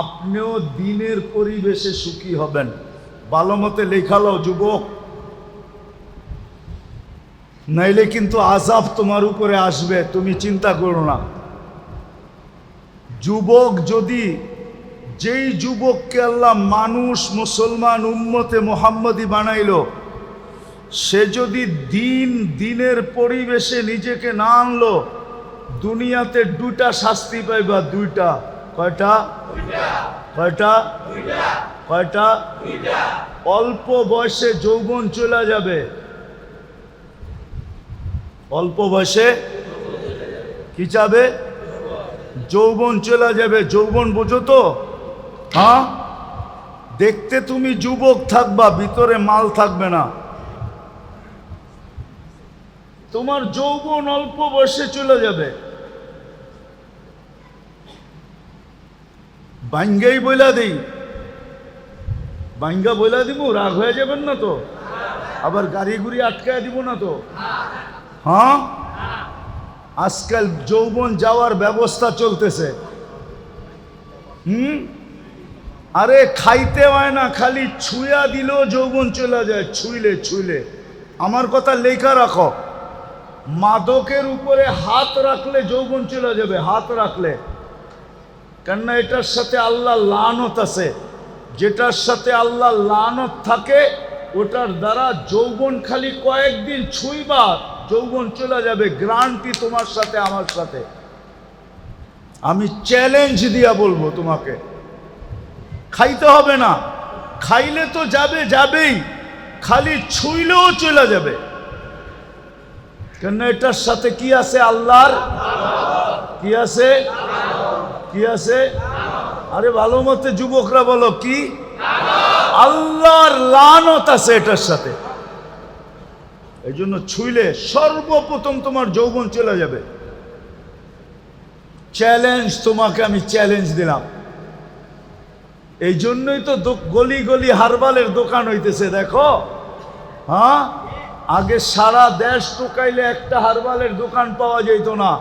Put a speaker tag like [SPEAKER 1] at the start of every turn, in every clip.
[SPEAKER 1] আপনিও দিনের পরিবেশে সুখী হবেন। ভালো মতে লেখালো যুবক। নাইলে কিন্তু আজাব তোমার উপরে আসবে, তুমি চিন্তা করো না। যুবক যদি, যেই যুবককে আল্লাহ মানুষ, মুসলমান উম্মতে মোহাম্মদী বানাইল, সে যদি দিন, দিনের পরিবেশে নিজেকে না আনলো, দুনিয়াতে দুইটা শাস্তি পাইবা, দুইটা। কয়টা? কয়টা? কয়টা? অল্প বয়সে যৌবন চলে যাবে। অল্প বয়সে কি যাবে যৌবন চলে যাবে। যৌবন বোঝো তো। হ্যাঁ? দেখতে তুমি যুবক থাকবা, ভিতরে মাল থাকবে না। তোমার যৌবন অল্প বয়সে চলে যাবে। বাঙ্গাই বইলা দিই। বাঙ্গা বইলা দিব, রাগ হয়ে যাবেন না তো? আবার গাড়ি গুড়ি আটকায় দিব না তো? হ্যাঁ? আজকাল যৌবন যাওয়ার ব্যবস্থা চলতেছে। হুম? আরে খাইতে হয় না, খালি ছুঁয়া দিলেও যৌবন চলে যায়, ছুইলে ছুইলে। আমার কথা লেখা রাখো। মাদকের উপরে হাত রাখলে যৌবন চলে যাবে, হাত রাখলে। কেননা এটার সাথে আল্লাহ লানত আছে। যেটার সাথে আল্লাহ লানত থাকে, ওটার দ্বারা যৌবন খালি কয়েকদিন ছুঁইবা, যৌবন চলে যাবে গ্রান্টি তোমার সাথে, আমার সাথে। আমি চ্যালেঞ্জ দিয়া বলব তোমাকে। খাইতে হবে না। খাইলে তো যাবে, যাবেই। খালি ছুঁইলেও চলে যাবে। কেন এটার সাথে কি আছে আল্লাহর? কি আছে? কি আছে? আরে ভালো মতে যুবকরা বলো, কি? আল্লাহর লানত আছে এটার সাথে। এই জন্য ছুইলে সর্বপ্রথম তোমার যৌবন চলে যাবে। চ্যালেঞ্জ তোমাকে আমি চ্যালেঞ্জ দিলাম। এই জন্যই তো গলি গলি হারবালের দোকান হইতেছে, দেখো। হ্যাঁ? আগে সারা দেশ টোকাইলে একটা হারবালের দোকান পাওয়া যেত না।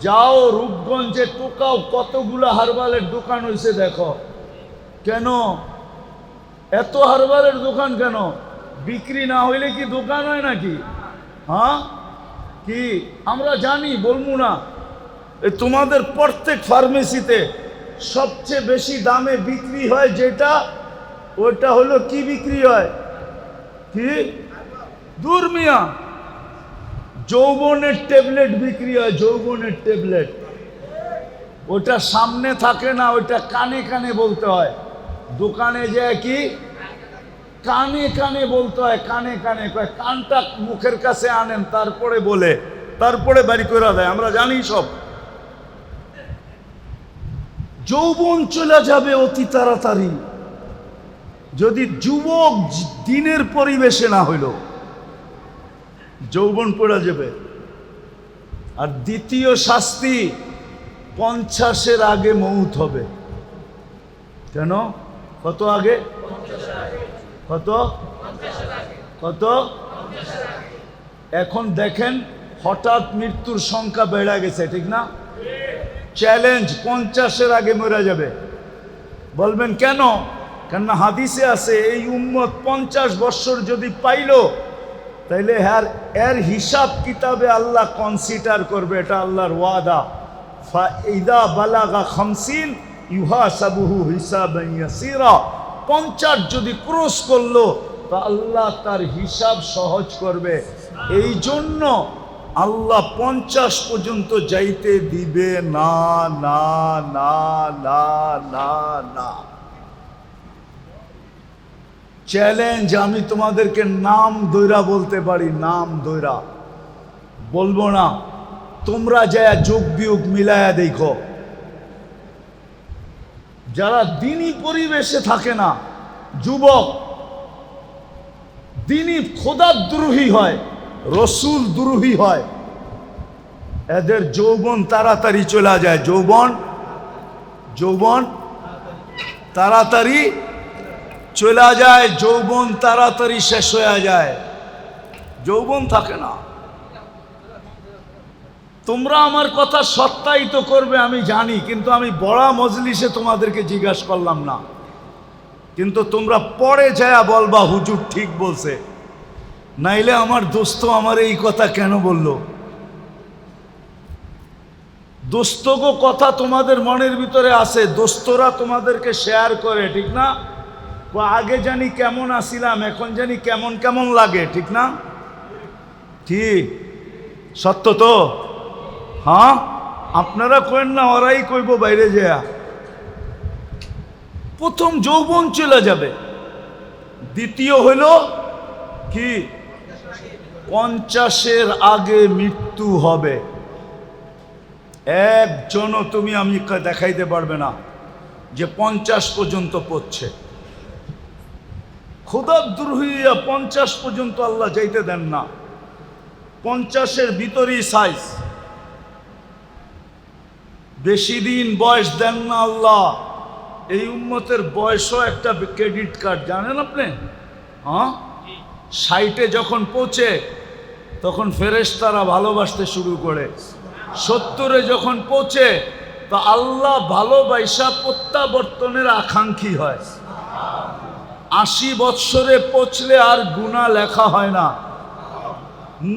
[SPEAKER 1] যাও রূপগঞ্জে টোকাও, কতগুলো হারবালের দোকান হয়েছে দেখো। কেন? এত হারবালের দোকান কেন? বিক্রি না হইলে কি দোকান হয় নাকি? হ্যাঁ? কি? আমরা জানি, বলব না। তোমাদের প্রত্যেক ফার্মেসিতে সবচেয়ে বেশি দামে বিক্রি হয় যেটা, ওটা হলো কি বিক্রি হয়? কি? দুর্মিয়া যৌবনের ট্যাবলেট বিক্রি হয়, যৌবনের ট্যাবলেট। ওটা সামনে থাকে না, ওটা কানে কানে বলতে হয়। দোকানে যায় কি? কানে কানে বলতে হয়, কানে কানে কয়, কানটা মুখের কাছে আনেন, তারপরে বলে, তারপরে বাড়ি করে দেয়, আমরা জানি সব। যৌবন চলে যাবে অতি তাড়াতাড়ি। যদি যুবক দিনের পরিবেশে না হইল যৌবন পড়ে যাবে। আর দ্বিতীয় শাস্তি পঞ্চাশের আগে মৌত হবে। কেন? কত আগে? কত? কত? এখন দেখেন হঠাৎ মৃত্যুর সংখ্যা বেড়ে গেছে, ঠিক না? চ্যালেঞ্জ, পঞ্চাশের আগে মরে যাবে। বলবেন কেন? কেননা হাদিসে আছে, এই উম্মত পঞ্চাশ বৎসর যদি পাইলো তাইলে হ্যার এর হিসাব কিতাবে আল্লাহ কনসিডার করবে, এটা আল্লাহর ওয়াদা। ফা ইদা বালাগা খামসিন ইউহা সাবুহু হিসাব ইয়াসিরা। পঞ্চাশ যদি ক্রস করল, তা আল্লাহ তার হিসাব সহজ করবে। এই জন্য আল্লাহ পঞ্চাশ পর্যন্ত যাইতে দিবে না না না না না না। চ্যালেঞ্জ আমি তোমাদেরকে নাম দৈরা বলতে পারি, নাম দৈরা বলব না, তোমরা যা যোগ বিয়োগ মিলায়া দেখো। যারা দিনই পরিবেশে থাকে না, যুবক দিনই খোদার দ্রোহী হয়, রসুল দ্রোহী হয়, এদের যৌবন তাড়াতাড়ি চলে যায়। যৌবন যৌবন তাড়াতাড়ি চলে যায়, যৌবন তাড়াতাড়ি শেষ হয়ে যায়। যৌবন থাকে না। তোমরা আমার কথা সত্যায়িত করবে, আমি জানি, কিন্তু আমি বড়া মজলিসে তোমাদেরকে জিজ্ঞাসা করলাম না। কিন্তু তোমরা পরে যায় বলবা, হুজুর ঠিক বলছে। নাইলে আমার দোস্ত আমার এই কথা কেন বলল? দোস্তগো কথা তোমাদের মনের ভিতরে আছে, দোস্তরা তোমাদেরকে শেয়ার করে, ঠিক না? আগে জানি কেমন আসিলাম, এখন জানি কেমন কেমন লাগে, ঠিক না? ঠিক। সত্য তো? হ্যাঁ? আপনারা কইন না, ওরাই কইব বাইরে যেয়া। প্রথম যৌবন চলে যাবে। দ্বিতীয় হইল কি? পঞ্চাশের আগে মৃত্যু হবে। একজনও তুমি আমি দেখাইতে পারবে না যে পঞ্চাশ পর্যন্ত পড়ছে। খোদার দূর হইয়া পঞ্চাশ পর্যন্ত আল্লাহ যাইতে দেন না। পঞ্চাশের ভিতরেই সাইজ বেশি দিন বয়স দেন না আল্লাহ। এই উম্মতের বয়সও একটা ক্রেডিট কার্ড জানেন আপনি? হ্যাঁ? সাইটে যখন পৌঁছে, তখন ফেরেশতারা ভালোবাসতে শুরু করে। সত্তরে যখন পৌঁছে, তো আল্লাহ ভালোবাসা প্রত্যাবর্তনের আকাঙ্ক্ষী হয়। আশি বৎসরে পচলে আর গুণা লেখা হয় না।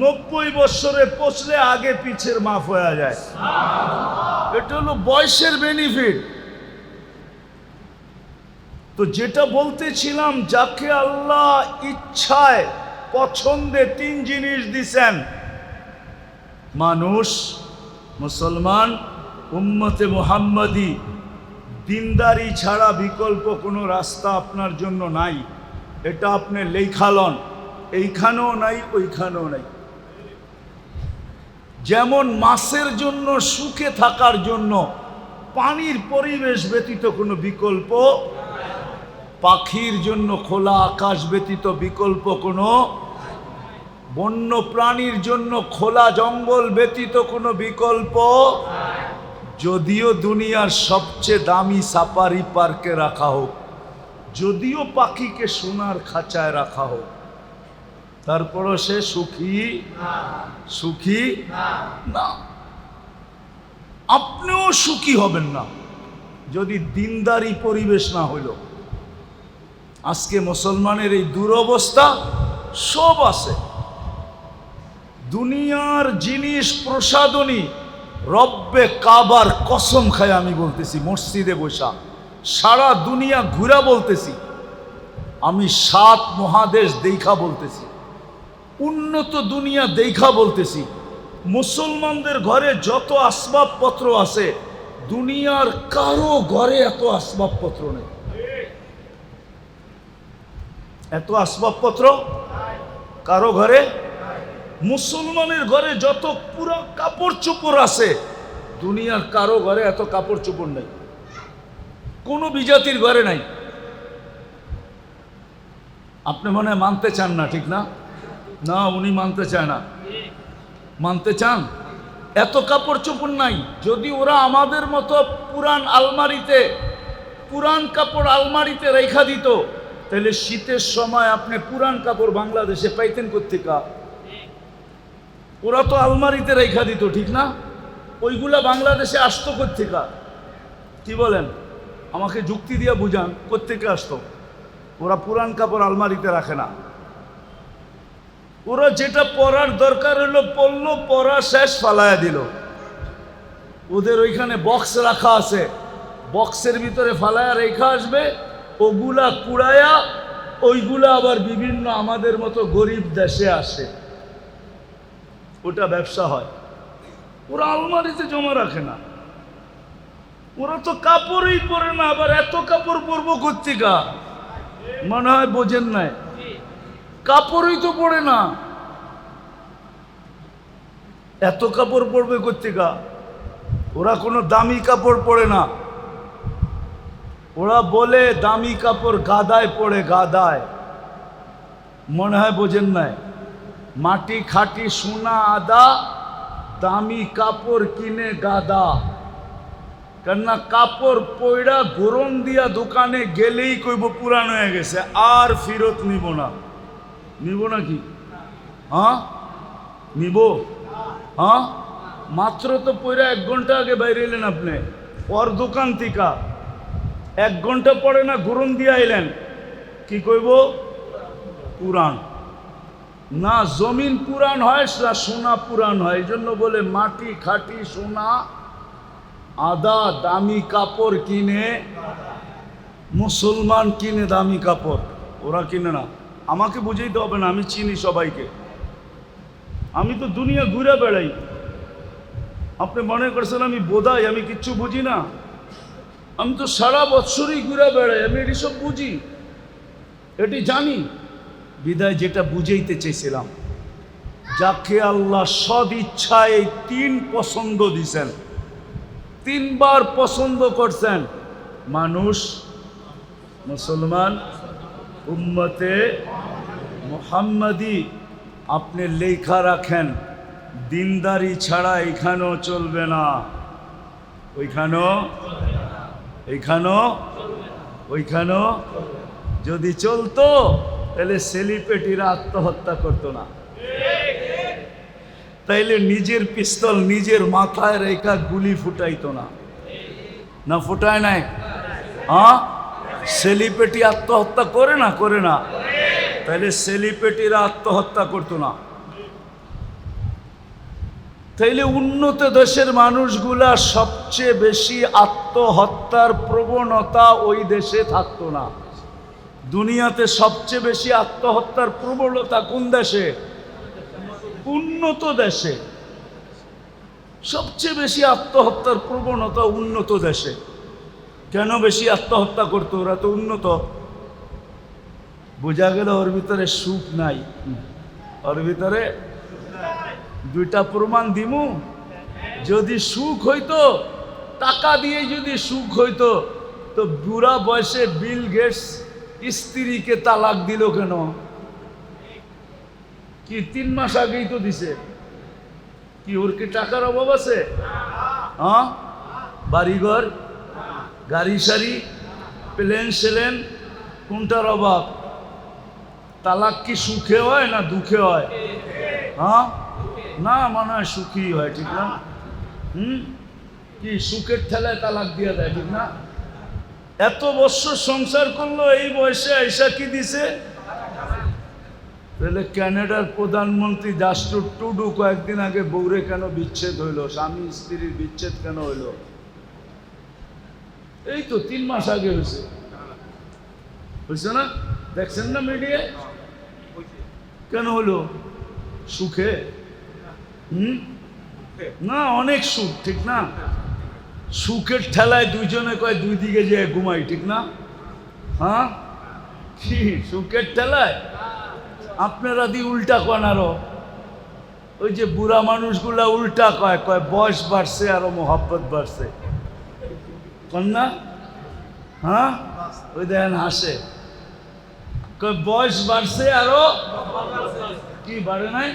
[SPEAKER 1] নব্বই বৎসরে পচলে আগে পিছের মাফ হয়ে যায়। এটা হলো বয়সের বেনিফিট তো যেটা বলতেছিলাম, যাকে আল্লাহ ইচ্ছায় পছন্দে তিন জিনিস দিছেন, মানুষ, মুসলমান, উম্মতে মোহাম্মদী দিনদারি ছাড়া বিকল্প কোনো রাস্তা আপনার জন্য নাই। এটা আপনি লেখালন এইখানেও নাই, ওইখানেও নাই। যেমন মাছের জন্য, সুখে থাকার জন্য পানির পরিবেশ ব্যতীত কোনো বিকল্প পাখির জন্য খোলা আকাশ ব্যতীত বিকল্প কোনো বন্য প্রাণীর জন্য খোলা জঙ্গল ব্যতীত কোনো বিকল্প যদিও দুনিয়ার সবচেয়ে দামি সাফারি পার্কে রাখা হোক, যদিও পাখিকে সোনার খাঁচায় রাখা হোক, তারপরও সে সুখী? সুখী? না। আপনিও সুখী হবেন না, যদি দিনদারি পরিবেশ না হইল। আজকে মুসলমানের এই দুরবস্থা সব আছে। দুনিয়ার জিনিস প্রসাদনী রব্বে কাবার কসম খায় আমি বলতেছি, মসজিদে বসা, সারা দুনিয়া ঘুরা বলতেছি, আমি সাত মহাদেশ দেখা বলতেছি, উন্নত দুনিয়া দেখা বলতেছি, মুসলমানদের ঘরে যত আসবাবপত্র আছে, দুনিয়ার কারও ঘরে এত আসবাবপত্র নেই। এত আসবাবপত্র কারও ঘরে মুসলমানের ঘরে যত পুরো কাপড় চোপড় আছে, দুনিয়ার কারও ঘরে এত কাপড় চোপড় নেই। কোনো বিজাতির ঘরে নাই। আপনি মনে হয় মানতে চান না, ঠিক না? না, উনি মানতে চায় না। মানতে চান? এত কাপড় চোপড় নাই। যদি ওরা আমাদের মতো পুরান আলমারিতে পুরান কাপড় আলমারিতে রেখা দিত, তাহলে শীতের সময় আপনি পুরান কাপড় বাংলাদেশে পাইতেন কোথেকা ওরা তো আলমারিতে রেখা দিত, ঠিক না? ওইগুলা বাংলাদেশে আসতো কোথেকা কি বলেন? আমাকে যুক্তি দিয়ে বুঝান কোথেকে আসতো? ওরা পুরান কাপড় আলমারিতে রাখে না। ওরা যেটা পরার দরকার হলো পড়ল পরা শেষ ফালায়া দিল। ওদের ওইখানে বক্স রাখা আছে। বক্সের ভিতরে ফালায়া রেখা আসবে, ওগুলা কুড়ায়া ওইগুলা আবার বিভিন্ন আমাদের মতো গরিব দেশে আসে। ওটা ব্যবসা হয়। ওরা আলমারিতে জমা রাখে না। ওরা তো কাপড়ই পরে না, আবার এত কাপড় পরবো কর্তিকা মনে হয় বোঝেন নাই। কাপড়ই তো পরে না। এত কাপড় পরবে কর্তিকা ওরা কোনো দামি কাপড় পরে না। ওরা বলে, দামি কাপড় গাদায় পড়ে গাদায়। মনে হয় বোঝেন নাই। মাটি খাটি সোনা আদা, দামি কাপড় কিনে গাদা। কেননা কাপড় পয়ড়া গরম দিয়া দোকানে গেলেই কইব পুরান হয়ে গেছে, আর ফেরত নিব না। নিব নাকি হ্যাঁ? নিব? হ্যাঁ? মাত্র তো পরে এক ঘণ্টা আগে বাইরে এলেন আপনি। ওর দোকান থেকে। এক ঘণ্টা পরে না গরম দিয়া এলেন। কি কইব? পুরাণ না জমিন পুরাণ হয়, না সোনা পুরাণ হয়। এই জন্য বলে মাটি, খাটি, সোনা, আদা, দামি কাপড় কিনে, মুসলমান কিনে দামি কাপড়। ওরা কিনে না। আমাকে বুঝাইতে হবে না, আমি চিনি সবাইকে। আমি তো দুনিয়া ঘুরে বেড়াই। আপনি মনে করছেন আমি বোধাই, আমি কিচ্ছু বুঝি না। আমি তো সারা বৎসরই ঘুরে বেড়াই, আমি এটি সব বুঝি। এটি জানি। বিদায় যেটা বুঝাইতে চেয়েছিলাম যাকে আল্লাহ সদ ইচ্ছায় এই তিন পছন্দ দিছেন, তিনবার পছন্দ করছেন, মানুষ, মুসলমান, উম্মতে মোহাম্মদি, আপনি লেখা রাখেন, দিনদারি ছাড়া এখানেও চলবে না। ওইখানেও এইখানেও ওইখানেও যদি চলতো তাহলে সেলিপেটিরা আত্মহত্যা করতো না। তাইলে নিজের পিস্তল নিজের মাথায় রেখা গুলি ফুটাইতো না। না ফুটায় নাই? হ্যাঁ? সেলিপেটি আত্মহত্যা করে না? করে না। তাহলে সেলিপেটিরা আত্মহত্যা করতো না। তাইলে উন্নত দেশের মানুষগুলা সবচেয়ে বেশি আত্মহত্যার প্রবণতা ওই দেশে থাকতো না। দুনিয়াতে সবচেয়ে বেশি আত্মহত্যার প্রবণতা কোন দেশে? উন্নত দেশে। সবচেয়ে বেশি আত্মহত্যার প্রবণতা উন্নত দেশে। কেন বেশি আত্মহত্যা করতো? ওরা তো উন্নত। বোঝা গেল ওর ভিতরে সুখ নাই। ওর ভিতরে দুইটা প্রমাণ দিমু। যদি সুখ হইতো, টাকা দিয়ে যদি সুখ হইতো, তো বুড়া বয়সে বিল গেটস স্ত্রীকে তালাক দিল কেন? কি তিন মাস আগেই তো দিছে। কি ওর কি টাকার অভাব আছে? হ্যাঁ? বাড়িঘর, গাড়ি সারি, প্লেন সেলেন, কোনটার অভাব? তালাক কি সুখে হয় না দুঃখে হয়? হ্যাঁ? না, মনে হয় সুখী হয়, ঠিক না? হুম? কি সুখের ঠেলায় তালাক দিয়ে দেয়, ঠিক না? এত বছর সংসার করল, এই বয়সে আইসা কি দিছে? তাহলে ক্যানাডার প্রধানমন্ত্রী দাস্টু টুডু কয়েকদিন আগে বৌরে কেন বিচ্ছেদ হইল? স্বামী স্ত্রীর বিচ্ছেদ কেন হইল? এই তো তিন মাস আগে হয়েছে। হয়েছে না? দেখছেন না মিডিয়ায়? কেন হলো সুখে? হুম? না, অনেক সুখ, ঠিক না? সুখের ঠেলায় দুইজনে কয় দুই দিকে যে ঘুমাই, ঠিক না? হ্যাঁ? কি, সুখের ঠেলায়? আপনারা দি উল্টা কন আরও। ওই যে বুড়া মানুষগুলা উল্টা কয় কয় বয়স বাড়ছে আরও মোহাব্বত বাড়ছে। কন না? হ্যাঁ? ওই দেখেন হাসে। কয় বয়স বাড়ছে আরও? কি, বাড়ে নাই?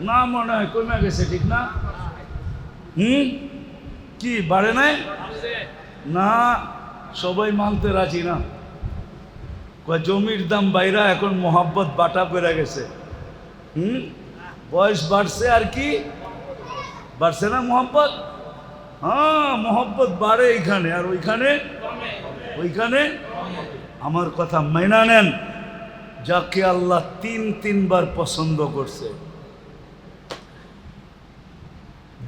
[SPEAKER 1] না মনে হয়, কমে গেছে, ঠিক না? হুম? কি, বাড়ে নাই? না, সবাই মানতে রাজি না। জমির দাম বাইরা, এখন মোহাব্বত বাটা পেরে গেছে। হুম? বয়স বাড়ছে আর কি? বাড়ছে না মোহাব্বত? হ্যাঁ মোহাব্বত বাড়ে এইখানে, আর ওইখানে? ওইখানে? আমার কথা মেনা নেন, যাকে আল্লাহ তিন তিনবার পছন্দ করছে।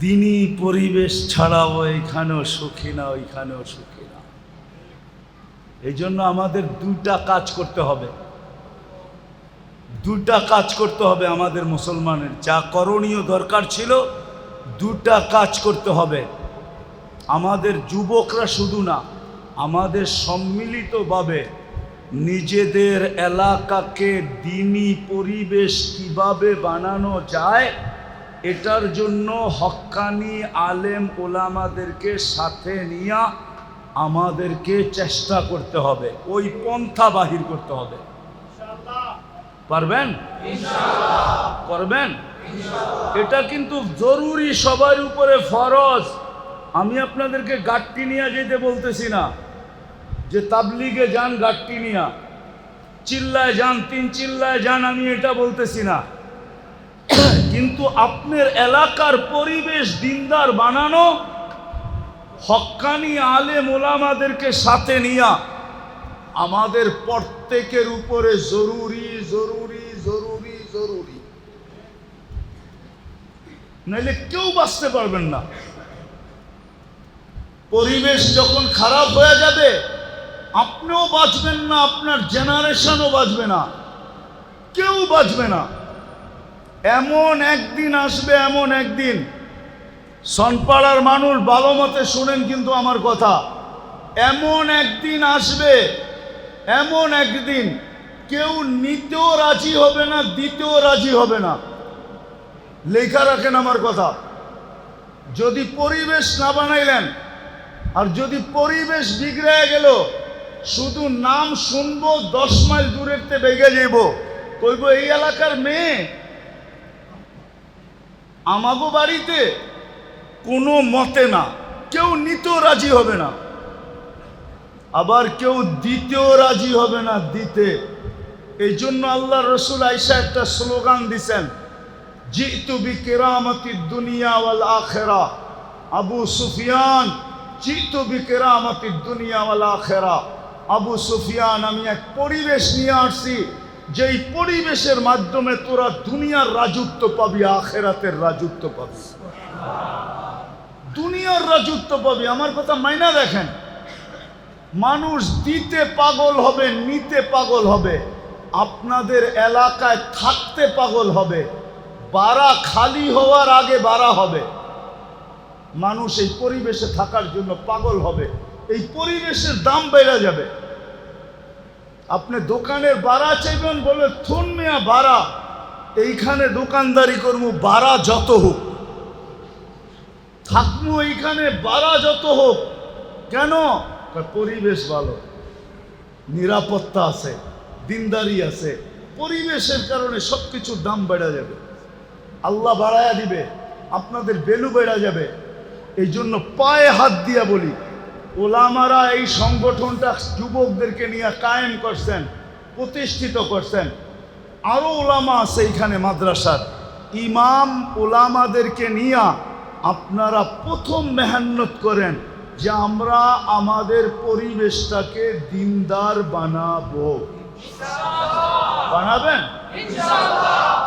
[SPEAKER 1] দিনই পরিবেশ ছাড়াও এখানেও সুখী না, ওইখানেও সুখী না। এই জন্য আমাদের দুইটা কাজ করতে হবে। দুটা কাজ করতে হবে আমাদের মুসলমানের। যা করণীয় দরকার ছিল দুটা কাজ করতে হবে। আমাদের যুবকরা শুধু না, আমাদের সম্মিলিতভাবে নিজেদের এলাকাকে দিনী পরিবেশ কীভাবে বানানো যায় এটার জন্য হক্কানি আলেম ওলামাদেরকে সাথে নিয়ে আমাদেরকে চেষ্টা করতে হবে ওই পন্থা বাহির করতে হবে। পারবেন? করবেন? এটা কিন্তু জরুরি সবার উপরে ফরজ। আমি আপনাদেরকে গাট্টি নিয়ে যেতে বলতেছি না যে তাবলিগে যান গাট্টি নিয়া। চিল্লায় যান তিন চিল্লায় যান আমি এটা বলতেছি না। কিন্তু আপনার এলাকার পরিবেশ দিনদার বানানো হক্কানি আলে মোলামাদেরকে সাথে নিয়া আমাদের প্রত্যেকের উপরে জরুরি জরুরি জরুরি জরুরি। নাইলে কেউ বাঁচতে পারবেন না। পরিবেশ যখন খারাপ হয়ে যাবে, আপনিও বাঁচবেন না, আপনার জেনারেশনও বাঁচবে না। কেউ বাঁচবে না। এমন একদিন আসবে, এমন একদিন। সনপাড়ার মানুষ ভালো মতে শুনেন কিন্তু আমার কথা। এমন একদিন আসবে, এমন একদিন। কেউ নিতেও রাজি হবে না, দিতেও রাজি হবে না। লেখা রাখেন আমার কথা। যদি পরিবেশ না বানাইলেন, আর যদি পরিবেশ বিগড়ে গেল, শুধু নাম শুনব, দশ মাইল দূরের তে বেগে যাব কইব, এই এলাকার মেয়ে আমাগো বাড়িতে কোনো মতে না। কেউ নিতেও রাজি হবে না। আবার কেউ দিতেও রাজি হবে না দিতে। এই জন্য আল্লাহ রসুল আইসা একটা স্লোগান দিছেন, জিতু বি কেরামতি দুনিয়া ওয়াল আখেরা। আবু সুফিয়ান, জিতু বি কেরামতি দুনিয়া ওয়াল আখেরা। আবু সুফিয়ান, আমি এক পরিবেশ নিয়ে আসছি যেই পরিবেশের মাধ্যমে তোরা দুনিয়ার রাজত্ব পাবি, আখেরাতের রাজত্ব পাবি। দুনিয়ার রাজত্ব পাবি। আমার কথা মাইনা দেখেন মানুষ দিতে পাগল হবে, নিতে পাগল হবে। আপনাদের এলাকায় থাকতে পাগল হবে। বাড়া খালি হওয়ার আগে বাড়া হবে। মানুষ এই পরিবেশে থাকার জন্য পাগল হবে। এই পরিবেশের দাম বেড়ে যাবে। আপনি দোকানের বাড়া চাইবেন বলে থুন বাড়া। এইখানে দোকানদারি করব, বাড়া যত হোক। থাকব এইখানে, বাড়া যত হোক। কেন? পরিবেশ ভালো। নিরাপত্তা আছে, দিনদারি আছে। পরিবেশের কারণে সব কিছুর দাম বেড়ে যাবে। আল্লাহ বাড়ায়া দিবে, আপনাদের বেলু বেড়া যাবে। এই জন্য পায়ে হাত দিয়া বলি ওলামারা এই সংগঠনটা যুবকদেরকে নিয়ে কায়েম করছেন, প্রতিষ্ঠিত করছেন। আরও ওলামা আছে এইখানে মাদ্রাসার। ইমাম ওলামাদেরকে নিয়ে আপনারা প্রথম মেহান্নত করেন যে আমরা আমাদের পরিবেশটাকে দিনদার বানাবো। বানাবেন?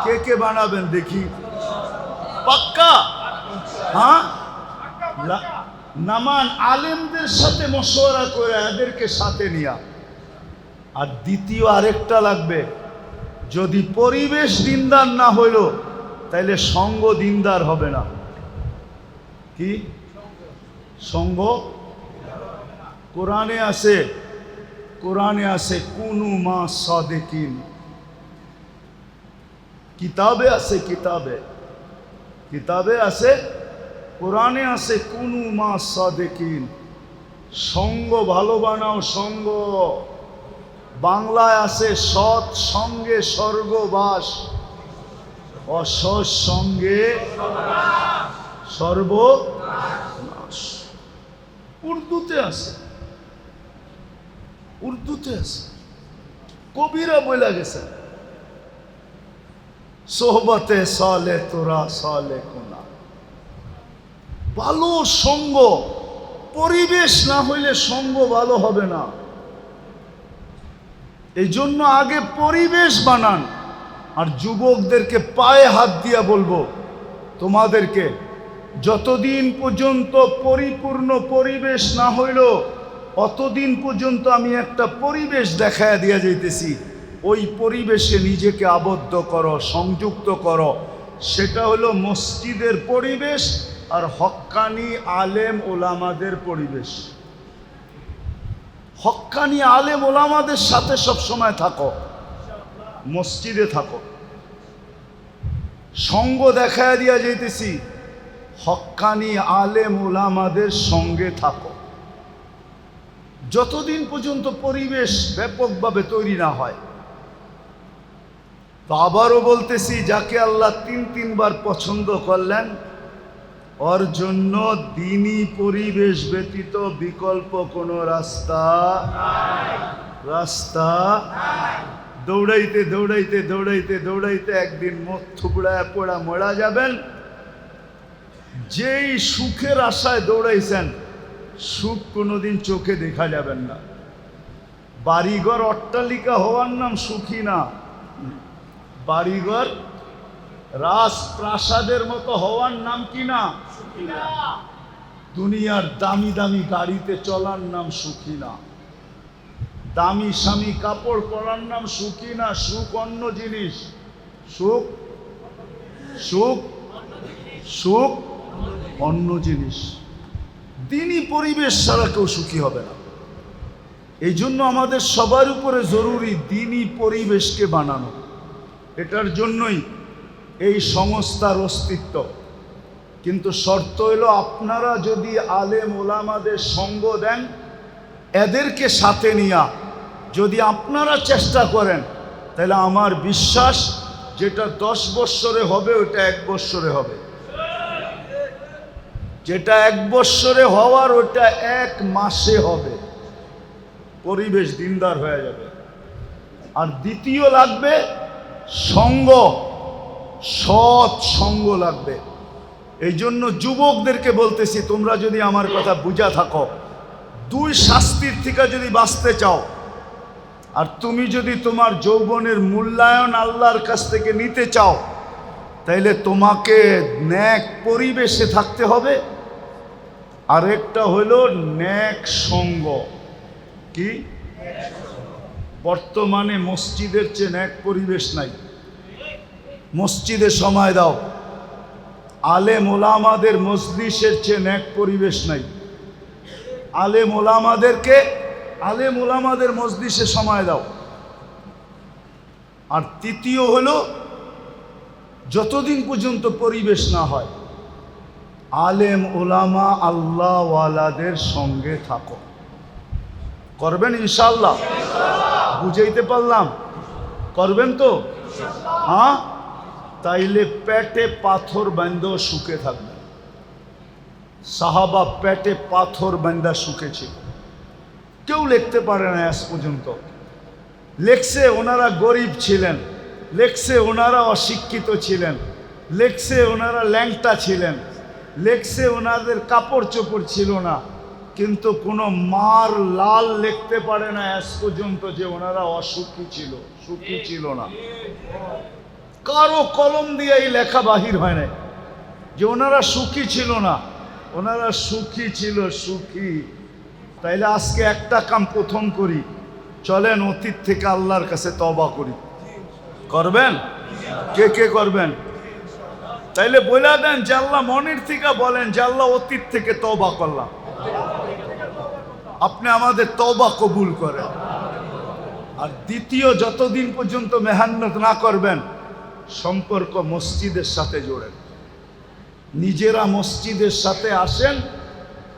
[SPEAKER 1] কে কে বানাবেন দেখি? পাক্কা? হ্যাঁ? নামান আলেমদের সাথে মশওয়ারা করে এদেরকে সাথে নিয়া। আর দ্বিতীয় আরেকটা লাগবে, যদি পরিবেশ দিনদার না হইল, তাইলে সঙ্গ দিনদার হবে না। কি? সঙ্গ? কোরআনে আছে কোরআনে আছে, কুনু মা সাদেকিন। কিতাবে আছে, কিতাবে। কিতাবে আছে কোরআনে আছে, কুনু মা সাদেকিন। সঙ্গ ভালো বানাও, সঙ্গ। বাংলায় আছে, সৎ সঙ্গে স্বর্গবাস অসৎ সঙ্গে সর্ব উর্দুতে আছে। উর্দুতে আছে। কবিরা বইলা গেছে। সোহবতে সলে তোরা সলে কোনা ভালো সঙ্গ, পরিবেশ না হইলে সঙ্গ ভালো হবে না। এই জন্য আগে পরিবেশ বানান, আর যুবকদেরকে পায়ে হাত দিয়া বলব, তোমাদেরকে যতদিন পর্যন্ত পরিপূর্ণ পরিবেশ না হইল, অতদিন পর্যন্ত আমি একটা পরিবেশ দেখায় দিয়া যাইতেছি। ওই পরিবেশে নিজেকে আবদ্ধ করো, সংযুক্ত করো। সেটা হলো মসজিদের পরিবেশ আর হক্কানি আলেম ওলামাদের পরিবেশ। হক্কানি আলেম ওলামাদের সাথে সব সময় থাকো, মসজিদে থাকো। সঙ্গ দেখায় দিয়া যাইতেছি হক্কানি আলেম ওলামাদের সঙ্গে থাকো। যতদিন পর্যন্ত পরিবেশ ব্যাপকভাবে তৈরি না হয়, তো আবারও বলতেছি, যাকে আল্লাহ তিন তিনবার পছন্দ করলেন ওর জন্য দিনই পরিবেশ ব্যতীত বিকল্প কোনো রাস্তা রাস্তা দৌড়াইতে দৌড়াইতে দৌড়াইতে দৌড়াইতে একদিন মুখ থুবড়ায় পোড়া মরা যাবেন। যেই সুখের আশায় দৌড়াইছেন, সুখ কোনোদিন চোখে দেখা যাবেন না। বাড়িঘর অট্টালিকা হওয়ার নাম সুখী না। বাড়িঘর রাজপ্রাসাদের মতো হওয়ার নাম কি না? দুনিয়ার দামি দামি গাড়িতে চলার নাম সুখী না দামি স্বামী কাপড় পরার নাম সুখী না সুখ অন্য জিনিস। সুখ সুখ সুখ অন্য জিনিস। দিনই পরিবেশ ছাড়া কেউ সুখী হবে না। এই জন্য আমাদের সবার উপরে জরুরি দিনই পরিবেশকে বানানো। এটার জন্যই এই সংস্থার অস্তিত্ব। কিন্তু শর্ত হলো আপনারা যদি আলেম ওলামাদের সঙ্গ দেন, এদেরকে সাথে নিয়া যদি আপনারা চেষ্টা করেন, তাহলে আমার বিশ্বাস যেটা দশ বৎসরে হবে ওটা এক বৎসরে হবে। যেটা এক বৎসরে হওয়ার ওটা এক মাসে হবে। পরিবেশ দিনদার হয়ে যাবে। আর দ্বিতীয় লাগবে সঙ্গ। সৎ সঙ্গ লাগবে। এই জন্য যুবকদেরকে বলতেছি, তোমরা যদি আমার কথা বুঝা থাকো, দুই শাস্তির থেকে যদি বাঁচতে চাও, আর তুমি যদি তোমার যৌবনের মূল্যায়ন আল্লাহর কাছ থেকে নিতে চাও, তাইলে তোমাকে ন্যাক পরিবেশে থাকতে হবে। আরেকটা হলো ন্যাক সঙ্গ। কি? বর্তমানে মসজিদের চেয়ে ন্যাক পরিবেশ নাই। মসজিদে সময় দাও। আলেম ওলামাদের মজলিসের চেয়ে ন্যাক পরিবেশ নাই। আলেম ওলামাদেরকে আলেম ওলামাদের মজলিসে সময় দাও। আর তৃতীয় হলো, যতদিন পর্যন্ত পরিবেশ না হয় আলেম ওলামা আল্লাহওয়ালাদের সঙ্গে থাকো। করবেন ইনশাল্লাহ বুঝাইতে পারলাম? করবেন তো? হ্যাঁ? তাইলে পেটে পাথর বান্ধ সুখে থাকবে। সাহাবা পেটে পাথর বান্ধা ছিল কেউ লিখতে পারে না আজ পর্যন্ত। লেখছে ওনারা গরিব ছিলেন, লেখছে ওনারা অশিক্ষিত ছিলেন, লেখছে ওনারা ল্যাংটা ছিলেন, লেখছে ওনাদের কাপড় চোপড় ছিল না, কিন্তু কোনো মার লাল লিখতে পারে না আজ পর্যন্ত যে ওনারা অসুখী ছিল, সুখী ছিল না। কারও কলম দিয়ে এই লেখা বাহির হয় নাই। যে ওনারা সুখী ছিল না, ওনারা সুখী ছিল, সুখী। তাইলে আজকে একটা কাম প্রথম করি। চলেন অতীত থেকে আল্লাহর কাছে তবা করি। করবেন? কে কে করবেন? তাইলে বলে দেন জাল্লা মনের থেকে বলেন জাল্লা অতীত থেকে তবা করলাম। আপনি আমাদের তবা কবুল করেন। আর দ্বিতীয় যতদিন পর্যন্ত মেহান্নত না করবেন সম্পর্ক মসজিদের সাথে জোড়েন। নিজেরা মসজিদের সাথে আসেন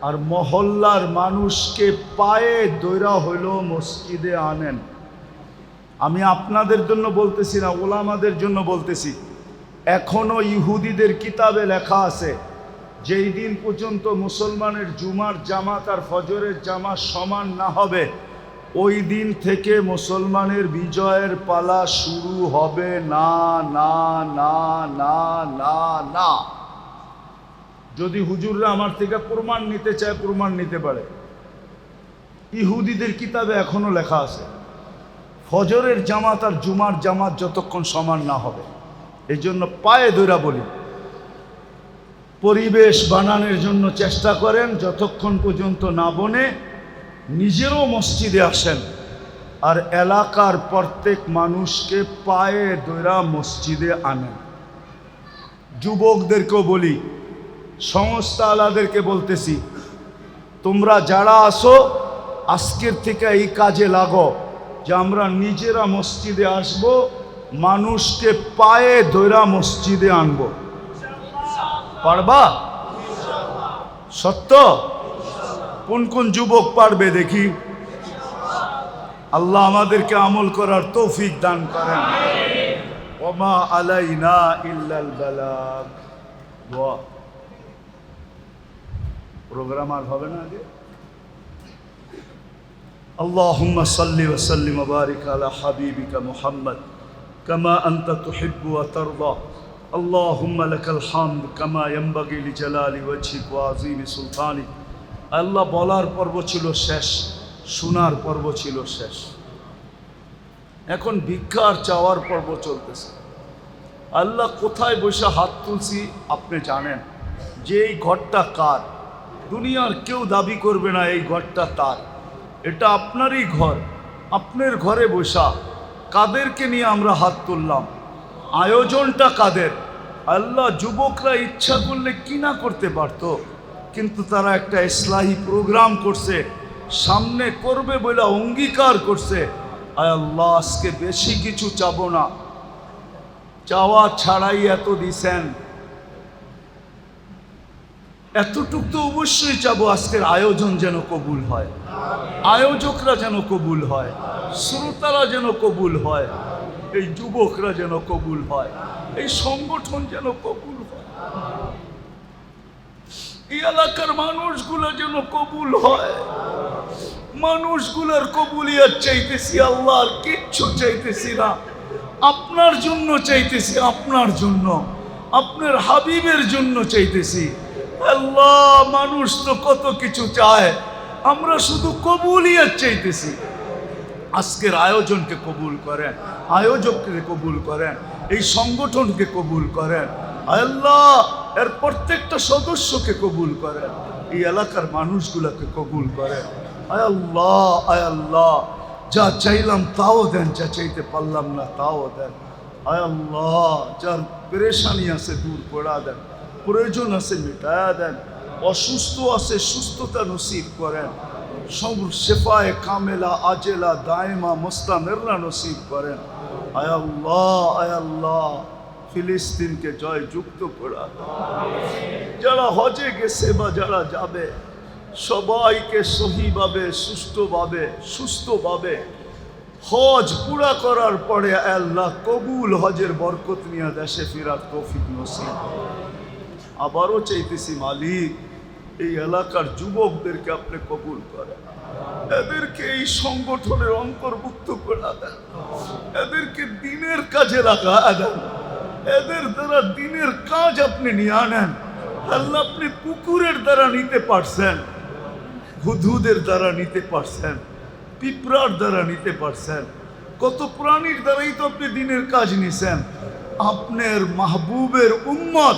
[SPEAKER 1] আর মহল্লার মানুষকে পায়ে দৈরা হইল মসজিদে আনেন। আমি আপনাদের জন্য বলতেছি না, ওলামাদের জন্য বলতেছি। এখনও ইহুদিদের কিতাবে লেখা আছে, যেই দিন পর্যন্ত মুসলমানের জুমার জামাত আর ফজরের জামা সমান না হবে ওই দিন থেকে মুসলমানের বিজয়ের পালা শুরু হবে না না না না না না। যদি হুজুররা আমার থেকে প্রমাণ নিতে চায় প্রমাণ নিতে পারে। ইহুদিদের কিতাবে এখনও লেখা আছে, ফজরের জামাত আর জুমার জামাত যতক্ষণ সমান না হবে। এই জন্য পায়ে দৈরা বলি, পরিবেশ বানানোর জন্য চেষ্টা করেন, যতক্ষণ পর্যন্ত না বনে নিজেরও মসজিদে আসেন। আর এলাকার প্রত্যেক মানুষকে পায়ে দৈরা মসজিদে আনেন। যুবকদেরকেও বলি সংস্থা আলাদেরকে বলতেছি, তোমরা যারা আসো আজকের থেকে এই কাজে লাগো যে আমরা নিজেরা মসজিদে আসব, মানুষকে পায়ে ধৈরা মসজিদে আনব। পারবা? সত্য? কোন কোন যুবক পারবে দেখি আল্লাহ আমাদেরকে আমল করার তৌফিক দান করেন ওমা আলাইনা ইল্লাল বালাগ দোয়া প্রোগ্রাম আর হবে না আগে اللهم صل وسلم وبارك على حبيبك محمد كما أنت تحب وترضى اللهم لك الحمد كما ينبغي لجلال وجهك وعظيم سلطانك আল্লাহ বলার পর্ব ছিল শেষ, শোনার পর্ব ছিল শেষ। এখন ভিক্ষার চাওয়ার পর্ব চলতেছে। আল্লাহ কোথায় বসে হাত তুলছি আপনি জানেন? যে এই ঘরটা কার? দুনিয়ার কেউ দাবি করবে না এই ঘরটা তার। এটা আপনারই ঘর, আপনার ঘরে বসা। কাদেরকে নিয়ে আমরা হাত তুললাম? আয়োজনটা কাদের? আল্লাহ যুবকরা ইচ্ছা করলে কি না করতে পারতো? কিন্তু তারা একটা ইসলাহী প্রোগ্রাম করছে, সামনে করবে বলে অঙ্গীকার করছে। আল্লাহ, আজকে বেশি কিছু চাবো না। চাওয়া ছাড়াই এত দিছেন। এতটুক তো অবশ্যই চাবো আজকের আয়োজন যেন কবুল হয়। আয়োজকরা যেন কবুল হয়। শ্রোতারা যেন কবুল হয়। এই যুবকরা যেন কবুল হয়। এই সংগঠন যেন কবুল হয়। এই এলাকার মানুষগুলো যেন কবুল হয়। মানুষগুলোর কবুলিয়াত চাইতেছি আল্লাহ, আর কিচ্ছু চাইতেছি না। আপনার জন্য চাইতেছি, আপনার জন্য। আপনার হাবিবের জন্য চাইতেছি। আল্লাহ, মানুষ তো কত কিছু চায়। আমরা শুধু কবুলিয়াত চাইতেছি। আজকের আয়োজনকে কবুল করেন, আয়োজককে কবুল করেন, এই সংগঠনকে কবুল করেন। আল্লাহ এর প্রত্যেকটা সদস্যকে কবুল করেন। এই এলাকার মানুষগুলোকে কবুল করেন। আয় আল্লাহ আয় আল্লাহ। যা চাইলাম তাও দেন, যা চাইতে পারলাম না তাও দেন। আয় আল্লাহ, যার পেরেশানি আছে দূর করা দেন। প্রয়োজন আছে মেটায়া দেন। অসুস্থ আছে সুস্থতা নসিব করেন। সব শেফায় কামেলা, আজেলা, দায়মা মোস্তামেরলা নসিব করেন। আয় আল্লাহ আয় আল্লাহ। ফিলিস্তিনকে জয় যুক্ত করা। যারা হজে গেছে বা যারা যাবে, সবাইকে সহিভাবে, সুস্থভাবে সুস্থভাবে হজ পুরা করার পরে আল্লাহ কবুল হজের বরকত নিয়ে দেশে ফেরার তৌফিক নসিব। আবারও চাইতেছি মালিক, এই এলাকার যুবকদেরকে আপনি কবুল করেন। এদেরকে এই সংগঠনের অন্তর্ভুক্ত করে দেন। এদেরকে দিনের কাজে লাগা দেন। এদের দ্বারা দিনের কাজ আপনি নিয়ে আনেন। আল্লাহ আপনি কুকুরের দ্বারা নিতে পারছেন। হুদহুদের দ্বারা নিতে পারছেন। পিঁপড়ার দ্বারা নিতে পারছেন। কত প্রাণীর দ্বারাই তো আপনি দিনের কাজ নিছেন। আপনার মাহবুবের উম্মত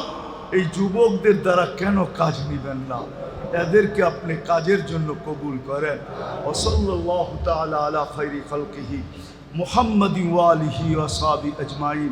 [SPEAKER 1] এই যুবকদের দ্বারা কেন কাজ নিবেন না? এদেরকে আপনি কাজের জন্য কবুল করেন। ওসল্লাহ তাআলা আলা খৈরি খলকিহি মুহাম্মদি ওয়ালিহি ওয়াসাবি আজমাইন।